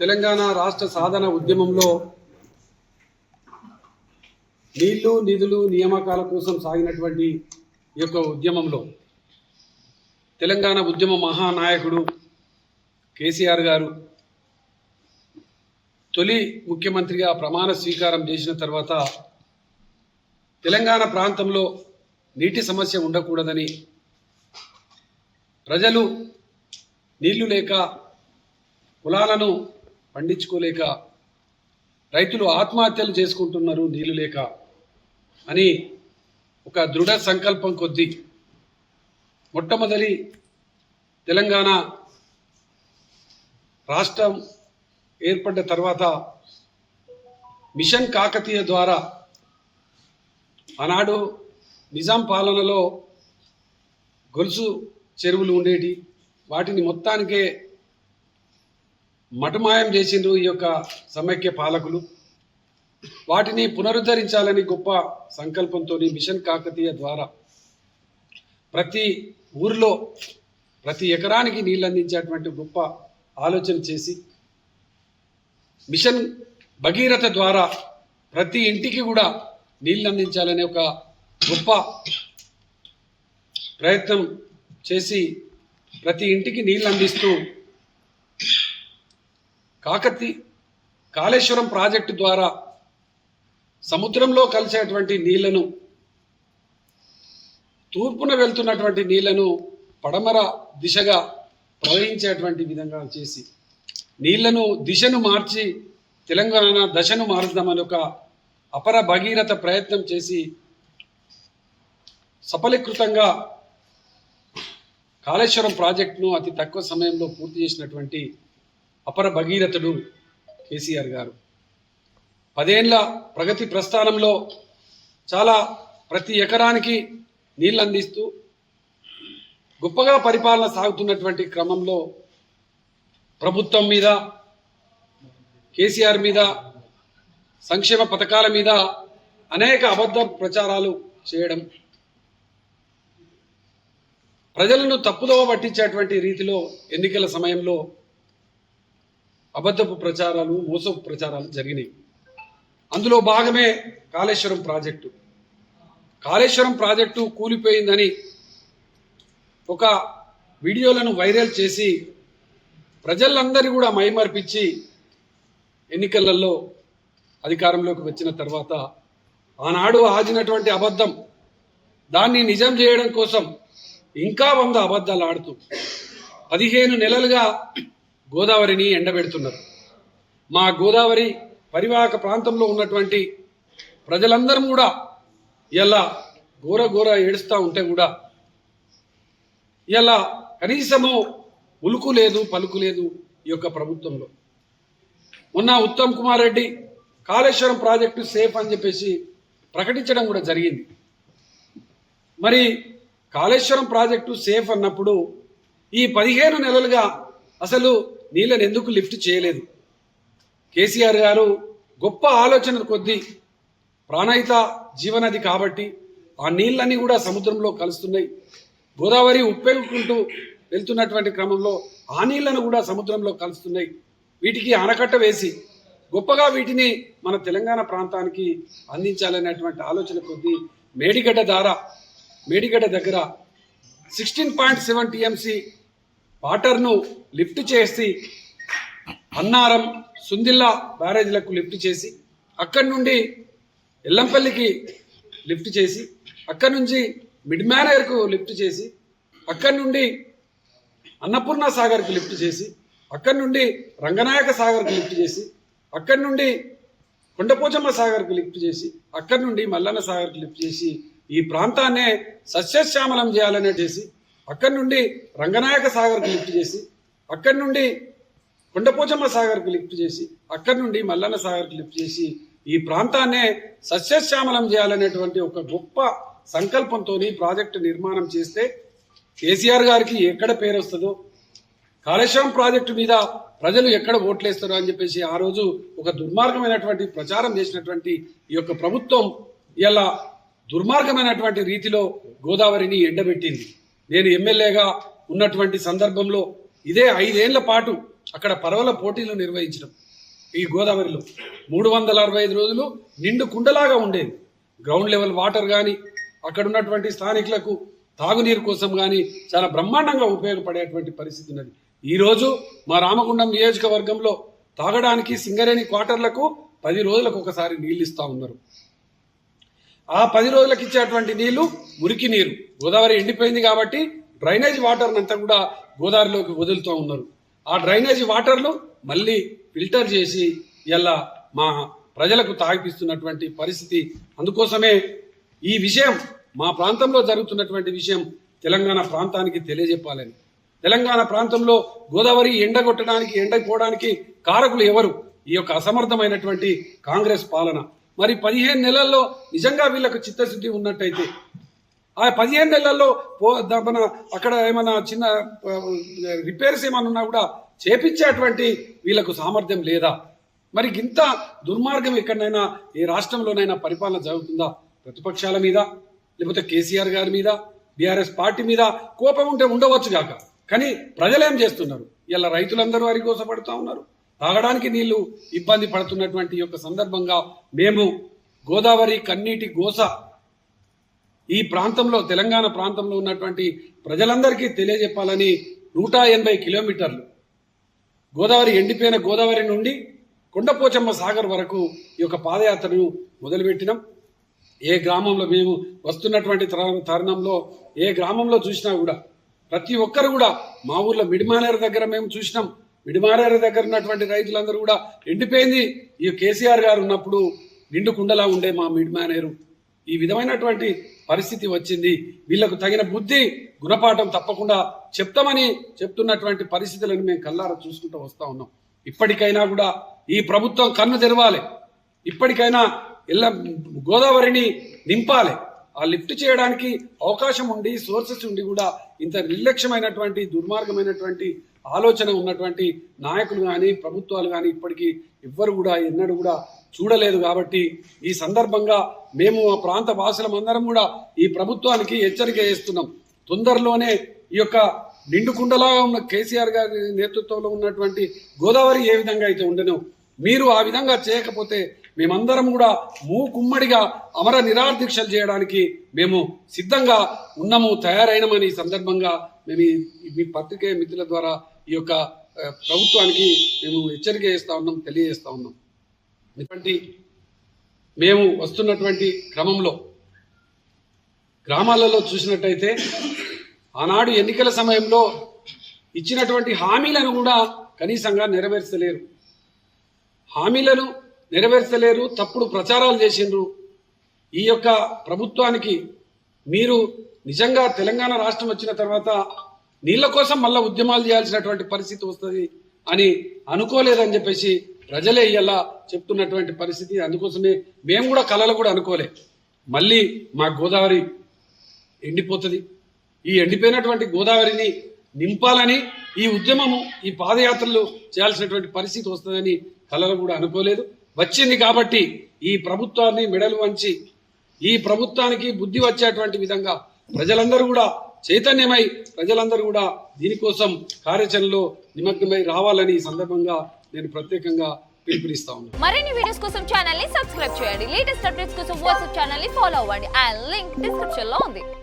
తెలంగాణ రాష్ట్ర సాధన ఉద్యమంలో నీళ్ళు నిధులు నియామకాల కోసం సాగినటువంటి ఈ యొక్క ఉద్యమంలో తెలంగాణ ఉద్యమ మహానాయకుడు కేసీఆర్ గారు తొలి ముఖ్యమంత్రిగా ప్రమాణ స్వీకారం చేసిన తర్వాత తెలంగాణ ప్రాంతంలో నీటి సమస్య ఉండకూడదని ప్రజలు నీళ్ళు లేక పొలాలను పండించుకోలేక రైతులు ఆత్మహత్యలు చేసుకుంటున్నారు నీళ్ళు లేక అని ఒక దృఢ సంకల్పం కొద్దీ మొట్టమొదటి తెలంగాణ రాష్ట్రం ఏర్పడ్డ తర్వాత మిషన్ కాకతీయ ద్వారా ఆనాడు నిజాం పాలనలో గొలుసు చెరువులు ఉండేటి వాటిని మొత్తానికే మటమాయం చేసిండ్రు ఈ యొక్క సమైక్య పాలకులు. వాటిని పునరుద్ధరించాలని గొప్ప సంకల్పంతో మిషన్ కాకతీయ ద్వారా ప్రతి ఊరిలో ప్రతి ఎకరానికి నీళ్ళు అందించేటువంటి గొప్ప ఆలోచన చేసి మిషన్ భగీరథ ద్వారా ప్రతి ఇంటికి కూడా నీళ్ళు అందించాలనే ఒక గొప్ప ప్రయత్నం చేసి ప్రతి ఇంటికి నీళ్ళు అందిస్తూ కాకతి కాళేశ్వరం ప్రాజెక్టు ద్వారా సముద్రంలో కలిసేటువంటి నీళ్ళను తూర్పున వెళ్తున్నటువంటి నీళ్ళను పడమర దిశగా ప్రవహించేటువంటి విధంగా చేసి నీళ్ళను దిశను మార్చి తెలంగాణ దశను మారుద్దామని ఒక అపర భగీరథ ప్రయత్నం చేసి సఫలీకృతంగా కాళేశ్వరం ప్రాజెక్టును అతి తక్కువ సమయంలో పూర్తి చేసినటువంటి అపర భగీరథుడు కేసీఆర్ గారు. పదేళ్ళ ప్రగతి ప్రస్థానంలో చాలా ప్రతి ఎకరానికి నీళ్ళు అందిస్తూ గొప్పగా పరిపాలన సాగుతున్నటువంటి క్రమంలో ప్రభుత్వం మీద కేసీఆర్ మీద సంక్షేమ పథకాల మీద అనేక అబద్ధ ప్రచారాలు చేయడం ప్రజలను తప్పుదోవ పట్టించేటువంటి రీతిలో ఎన్నికల సమయంలో అబద్ధపు ప్రచారాలు మోసపు ప్రచారాలు జరిగినాయి. అందులో భాగమే కాళేశ్వరం ప్రాజెక్టు. కాళేశ్వరం ప్రాజెక్టు కూలిపోయిందని ఒక వీడియోలను వైరల్ చేసి ప్రజలందరి కూడా మైమర్పించి ఎన్నికలలో అధికారంలోకి వచ్చిన తర్వాత ఆనాడు ఆజినటువంటి అబద్ధం దాన్ని నిజం చేయడం కోసం ఇంకా వంద అబద్ధాలు ఆడుతూ పదిహేను నెలలుగా గోదావరిని ఎండబెడుతున్నారు మా గోదావరి పరివాహక ప్రాంతంలో ఉన్నటువంటి ప్రజలందరం కూడా ఇలా ఘోర ఘోర ఏడుస్తూ ఉంటే కూడా ఇలా కనీసము ఉలుకు లేదు పలుకు లేదు ఈ యొక్క ప్రభుత్వంలో. ఉన్న ఉత్తమ్ కుమార్ రెడ్డి కాళేశ్వరం ప్రాజెక్టు సేఫ్ అని చెప్పేసి ప్రకటించడం కూడా జరిగింది. మరి కాళేశ్వరం ప్రాజెక్టు సేఫ్ అన్నప్పుడు ఈ పదిహేను నెలలుగా అసలు నీళ్ళని ఎందుకు లిఫ్ట్ చేయలేదు? కేసీఆర్ గారు గొప్ప ఆలోచన కొద్దీ ప్రాణహిత జీవనది కాబట్టి ఆ నీళ్ళన్నీ కూడా సముద్రంలో కలుస్తున్నాయి. గోదావరి ఉప్పెలుకుంటూ వెళ్తున్నటువంటి క్రమంలో ఆ నీళ్ళను కూడా సముద్రంలో కలుస్తున్నాయి. వీటికి ఆనకట్ట వేసి గొప్పగా వీటిని మన తెలంగాణ ప్రాంతానికి అందించాలనేటువంటి ఆలోచన కొద్దీ మేడిగడ్డ ద్వారా మేడిగడ్డ దగ్గర సిక్స్టీన్ పాయింట్ సెవెన్ టీఎంసీ వాటర్ను లిఫ్ట్ చేసి అన్నారం సుందిల్లా బ్యారేజ్లకు లిఫ్ట్ చేసి అక్కడి నుండి ఎల్లంపల్లికి లిఫ్ట్ చేసి అక్కడి నుంచి మిడ్ మేనేజర్కు లిఫ్ట్ చేసి అక్కడి నుండి అన్నపూర్ణ సాగర్కి లిఫ్ట్ చేసి అక్కడి నుండి రంగనాయక సాగర్కి లిఫ్ట్ చేసి అక్కడి నుండి కొండపోచమ్మ సాగర్కి లిఫ్ట్ చేసి అక్కడి నుండి మల్లన్న సాగర్కి లిఫ్ట్ చేసి ఈ ప్రాంతాన్నే సస్యశ్యామలం చేయాలనే చేసి అక్కడి నుండి రంగనాయక సాగర్కి లిఫ్ట్ చేసి అక్కడి నుండి కొండపోచమ్మ సాగర్కి లిఫ్ట్ చేసి అక్కడి నుండి మల్లన్న సాగర్కి లిఫ్ట్ చేసి ఈ ప్రాంతాన్నే సస్యశ్యామలం చేయాలనేటువంటి ఒక గొప్ప సంకల్పంతో ప్రాజెక్టు నిర్మాణం చేస్తే కేసీఆర్ గారికి ఎక్కడ పేరు వస్తుందో కాళేశ్వరం ప్రాజెక్టు మీద ప్రజలు ఎక్కడ ఓట్లేస్తారో అని చెప్పేసి ఆ రోజు ఒక దుర్మార్గమైనటువంటి ప్రచారం చేసినటువంటి ఈ యొక్క ప్రభుత్వం ఇలా దుర్మార్గమైనటువంటి రీతిలో గోదావరిని ఎండబెట్టింది. నేను ఎమ్మెల్యేగా ఉన్నటువంటి సందర్భంలో ఇదే ఐదేళ్ళ పాటు అక్కడ పరవల పోటీలు నిర్వహించడం. ఈ గోదావరిలో మూడు వందల అరవై ఐదు రోజులు నిండు కుండలాగా ఉండేది. గ్రౌండ్ లెవెల్ వాటర్ కానీ అక్కడ ఉన్నటువంటి స్థానికులకు తాగునీరు కోసం కానీ చాలా బ్రహ్మాండంగా ఉపయోగపడేటువంటి పరిస్థితి ఉన్నది. ఈరోజు మా రామగుండం నియోజకవర్గంలో తాగడానికి సింగరేణి క్వార్టర్లకు పది రోజులకు ఒకసారి నీళ్ళు ఇస్తా ఉన్నారు. ఆ పది రోజులకు ఇచ్చేటువంటి నీళ్ళు మురికి నీరు. గోదావరి ఎండిపోయింది కాబట్టి డ్రైనేజ్ వాటర్ అంతా కూడా గోదావరిలోకి వదులుతూ ఉన్నారు. ఆ డ్రైనేజ్ వాటర్లు మళ్ళీ ఫిల్టర్ చేసి ఇలా మా ప్రజలకు తాగిపిస్తున్నటువంటి పరిస్థితి. అందుకోసమే ఈ విషయం మా ప్రాంతంలో జరుగుతున్నటువంటి విషయం తెలంగాణ ప్రాంతానికి తెలియజెప్పాలని. తెలంగాణ ప్రాంతంలో గోదావరి ఎండగొట్టడానికి ఎండకపోవడానికి కారకులు ఎవరు? ఈ యొక్క అసమర్థమైనటువంటి కాంగ్రెస్ పాలన. మరి పదిహేను నెలల్లో నిజంగా వీళ్ళకు చిత్తశుద్ధి ఉన్నట్టయితే ఆ పదిహేను నెలల్లో పో మన అక్కడ ఏమైనా చిన్న రిపేర్స్ ఏమైనా ఉన్నా కూడా చేపించేటువంటి వీళ్ళకు సామర్థ్యం లేదా? మరి ఇంత దుర్మార్గం ఎక్కడైనా ఏ రాష్ట్రంలోనైనా పరిపాలన జరుగుతుందా? ప్రతిపక్షాల మీద లేకపోతే కేసీఆర్ గారి మీద బీఆర్ఎస్ పార్టీ మీద కోపం ఉంటే ఉండవచ్చు కాక కానీ ప్రజలేం చేస్తున్నారు? ఇలా రైతులందరూ అరిగోసపడుతూ ఉన్నారు. తాగడానికి నీళ్ళు ఇబ్బంది పడుతున్నటువంటి యొక్క సందర్భంగా మేము గోదావరి కన్నీటి గోస ఈ ప్రాంతంలో తెలంగాణ ప్రాంతంలో ఉన్నటువంటి ప్రజలందరికీ తెలియజెప్పాలని నూట ఎనభై కిలోమీటర్లు గోదావరి ఎండిపోయిన గోదావరి నుండి కొండపోచమ్మ సాగర్ వరకు ఈ యొక్క పాదయాత్రను మొదలుపెట్టినాం. ఏ గ్రామంలో మేము వస్తున్నటువంటి తర- తరుణంలో ఏ గ్రామంలో చూసినా కూడా ప్రతి ఒక్కరు కూడా మా ఊర్లో మిడిమానేరు దగ్గర మేము చూసినాం. మిడిమానేరు దగ్గర ఉన్నటువంటి రైతులందరూ కూడా ఎండిపోయింది ఈ కేసీఆర్ గారు ఉన్నప్పుడు నిండు కుండలా ఉండే మా మిడిమానేరు. ఈ విధమైనటువంటి పరిస్థితి వచ్చింది. వీళ్ళకు తగిన బుద్ధి గుణపాఠం తప్పకుండా చెప్తామని చెప్తున్నటువంటి పరిస్థితులను మేము కల్లారా చూసుకుంటూ వస్తూ ఉన్నాం. ఇప్పటికైనా కూడా ఈ ప్రభుత్వం కన్ను తెరవాలి. ఇప్పటికైనా ఇళ్ళ గోదావరిని నింపాలి. ఆ లిఫ్ట్ చేయడానికి అవకాశం ఉండి సోర్సెస్ ఉండి కూడా ఇంత నిర్లక్ష్యమైనటువంటి దుర్మార్గమైనటువంటి ఆలోచన ఉన్నటువంటి నాయకులు కానీ ప్రభుత్వాలు కానీ ఇప్పటికీ ఎవ్వరు కూడా ఎన్నడూ కూడా చూడలేదు కాబట్టి ఈ సందర్భంగా మేము ఆ ప్రాంత వాసులం అందరం కూడా ఈ ప్రభుత్వానికి హెచ్చరిక చేస్తున్నాం. తొందరలోనే ఈ యొక్క నిండుకుండలాగా ఉన్న కేసీఆర్ గారి నేతృత్వంలో ఉన్నటువంటి గోదావరి ఏ విధంగా అయితే ఉండనో మీరు ఆ విధంగా చేయకపోతే మేమందరం కూడా మూకుమ్మడిగా అమర నిరాదీక్షలు చేయడానికి మేము సిద్ధంగా ఉన్నాము తయారైనమని ఈ సందర్భంగా మేము మీ పత్రికే మిత్రుల ద్వారా ఈ యొక్క ప్రభుత్వానికి మేము హెచ్చరిక చేస్తా ఉన్నాం తెలియజేస్తా ఉన్నాం. ఇటువంటి మేము వస్తున్నటువంటి క్రమంలో గ్రామాలలో చూసినట్టయితే ఆనాడు ఎన్నికల సమయంలో ఇచ్చినటువంటి హామీలను కూడా కనీసంగా నెరవేర్చలేరు. హామీలను నెరవేర్చలేరు తప్పుడు ప్రచారాలు చేసిండ్రు. ఈ యొక్క ప్రభుత్వానికి మీరు నిజంగా తెలంగాణ రాష్ట్రం వచ్చిన తర్వాత నీళ్ళ కోసం మళ్ళా ఉద్యమాలు చేయాల్సినటువంటి పరిస్థితి వస్తుంది అని అనుకోలేదని చెప్పేసి ప్రజలే ఇలా చెప్తున్నటువంటి పరిస్థితి. అందుకోసమే మేము కూడా కళలు కూడా అనుకోలే. మళ్ళీ మా గోదావరి ఎండిపోతుంది. ఈ ఎండిపోయినటువంటి గోదావరిని నింపాలని ఈ ఉద్యమము ఈ పాదయాత్రలు చేయాల్సినటువంటి పరిస్థితి వస్తుందని కళలు కూడా అనుకోలేదు. వచ్చింది కాబట్టి ఈ ప్రభుత్వాన్ని మెడలు వంచి ఈ ప్రభుత్వానికి బుద్ధి వచ్చేటువంటి విధంగా ప్రజలందరూ కూడా చైతన్యమై ప్రజలందరూ కూడా దీనికోసం కార్యాచరణలో నిమగ్నమై రావాలని ఈ సందర్భంగా నేను ప్రత్యేకంగా పిలుపునిస్తా ఉన్నాను. మరిన్ని వీడియోస్ కోసం ఛానల్ని సబ్స్క్రైబ్ చేయండి. లేటెస్ట్ అప్డేట్స్ కోసం వాట్సాప్ ఛానల్ని ఫాలో అవ్వండి. ఆ లింక్ డిస్క్రిప్షన్లో ఉంది.